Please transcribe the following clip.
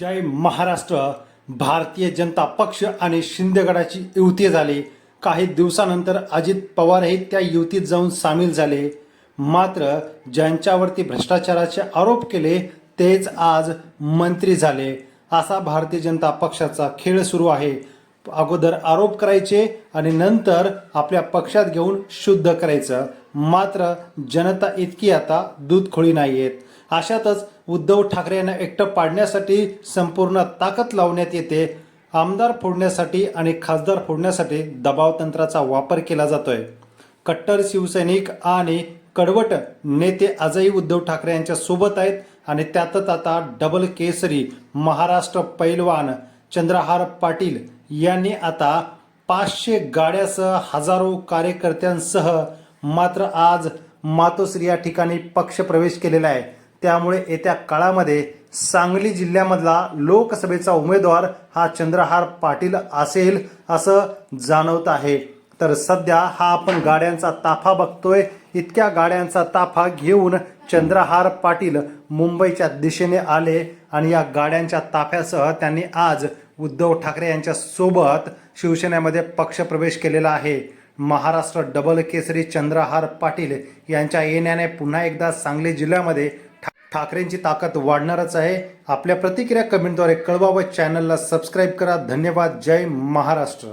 जय महाराष्ट्र. भारतीय जनता पक्ष आणि शिंदेगडाची युती झाली. काही दिवसानंतर अजित पवारही त्या युतीत जाऊन सामील झाले. मात्र ज्यांच्यावरती भ्रष्टाचाराचे आरोप केले तेच आज मंत्री झाले. असा भारतीय जनता पक्षाचा खेळ सुरू आहे. अगोदर आरोप करायचे आणि नंतर आपल्या पक्षात घेऊन शुद्ध करायचं. मात्र जनता इतकी आता दूध खोळी नाही आहेत अशातच उद्धव ठाकरे यांना एकटं पाडण्यासाठी संपूर्ण ताकद लावण्यात येते. आमदार फोडण्यासाठी आणि खासदार फोडण्यासाठी दबाव तंत्राचा वापर केला जातोय. कट्टर शिवसैनिक आणि कडवट नेते आजही उद्धव ठाकरे यांच्या सोबत आहेत आणि त्यातच आता डबल केसरी महाराष्ट्र पैलवान चंद्रहार पाटील यांनी आता पाचशे गाड्यासह हजारो कार्यकर्त्यांसह मात्र आज मातोश्री या ठिकाणी पक्षप्रवेश केलेला आहे. त्यामुळे येत्या काळामध्ये सांगली जिल्ह्यामधला लोकसभेचा उमेदवार हा चंद्रहार पाटील असेल असं जाणवत आहे. तर सध्या हा आपण गाड्यांचा ताफा बघतोय. इतक्या गाड्यांचा ताफा घेऊन चंद्रहार पाटील मुंबईच्या दिशेने आले आणि या गाड्यांच्या ताफ्यासह त्यांनी आज उद्धव ठाकरे यांच्या सोबत शिवसेनेमध्ये पक्षप्रवेश केलेला आहे. महाराष्ट्र डबल केसरी चंद्रहार पाटील यांच्या येण्याने पुन्हा एकदा सांगली जिल्ह्यामध्ये ठाकरेंची ताकद वाढणारच आहे. आपल्या प्रतिक्रिया कमेंटद्वारे कळवा व चॅनलला सबस्क्राईब करा. धन्यवाद. जय महाराष्ट्र.